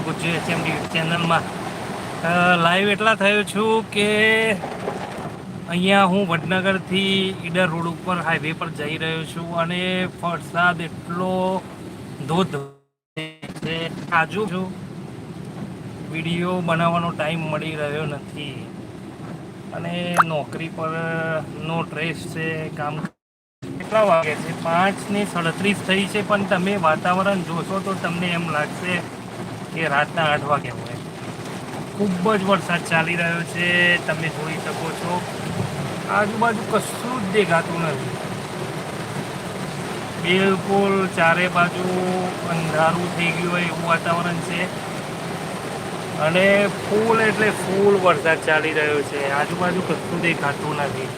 તમારું ગુજ્જુ એચએમડી ચેનલમાં. લાઈવ એટલા થયો છું કે અહીંયા હું વડનગરથી ઈડર રોડ ઉપર હાઈવે પર જઈ રહ્યો છું અને વરસાદ એટલો ધોધ છે આજુ છું. વીડિયો બનાવવાનો ટાઈમ મળી રહ્યો નથી. અને નોકરી પર નો ડ્રેસ છે, કામ કેટલા વાગે છે? પાંચ ને સડત્રીસ થઈ છે, પણ તમે વાતાવરણ જોશો તો તમને એમ લાગશે કે રાતના આઠ વાગે હોય. ખૂબ જ વરસાદ ચાલી રહ્યો છે. તમે જોઈ શકો છો. આજુબાજુ કશું જ દેખાતું નથી. બિલકુલ ચારે બાજુ અંધારું થઈ ગયું હોય એવું વાતાવરણ છે. અને ફૂલ એટલે ફૂલ વરસાદ ચાલી રહ્યો છે. આજુબાજુ કશું દેખાતું નથી.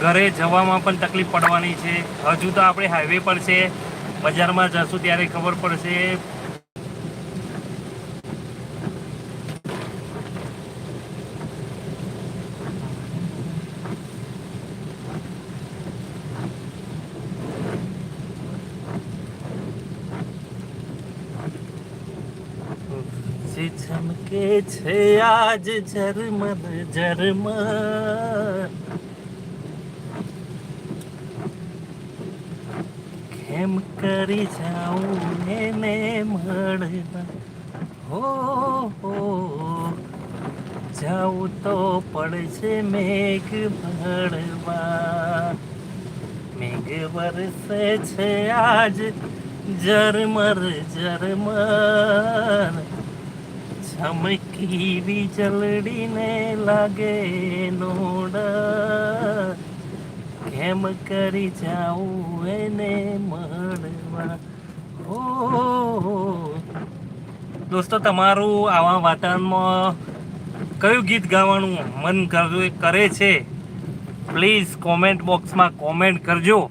ઘરે જવામાં પણ તકલીફ પડવાની છે. હજુ તો આપણે હાઈવે પર છે. બજારમાં જશું ત્યારે ખબર પડશે. ચમકે છે આજ ઝરમર ઝરમર. કેમ કરી જાઉં એને મળવા. હો હો, જાઉં તો પડશે મેઘ ભળવા મેઘ વરસે છે આજ ઝરમર ઝરમર. ચમકી વીજળીને લાગે નોડ કેમ કરી જાઉં એને મળવા. ઓ, દોસ્તો, તમારું આવા વાતાવરણમાં કયું ગીત ગાવાનું મન કરે છે? પ્લીઝ કોમેન્ટ બોક્સમાં કોમેન્ટ કરજો.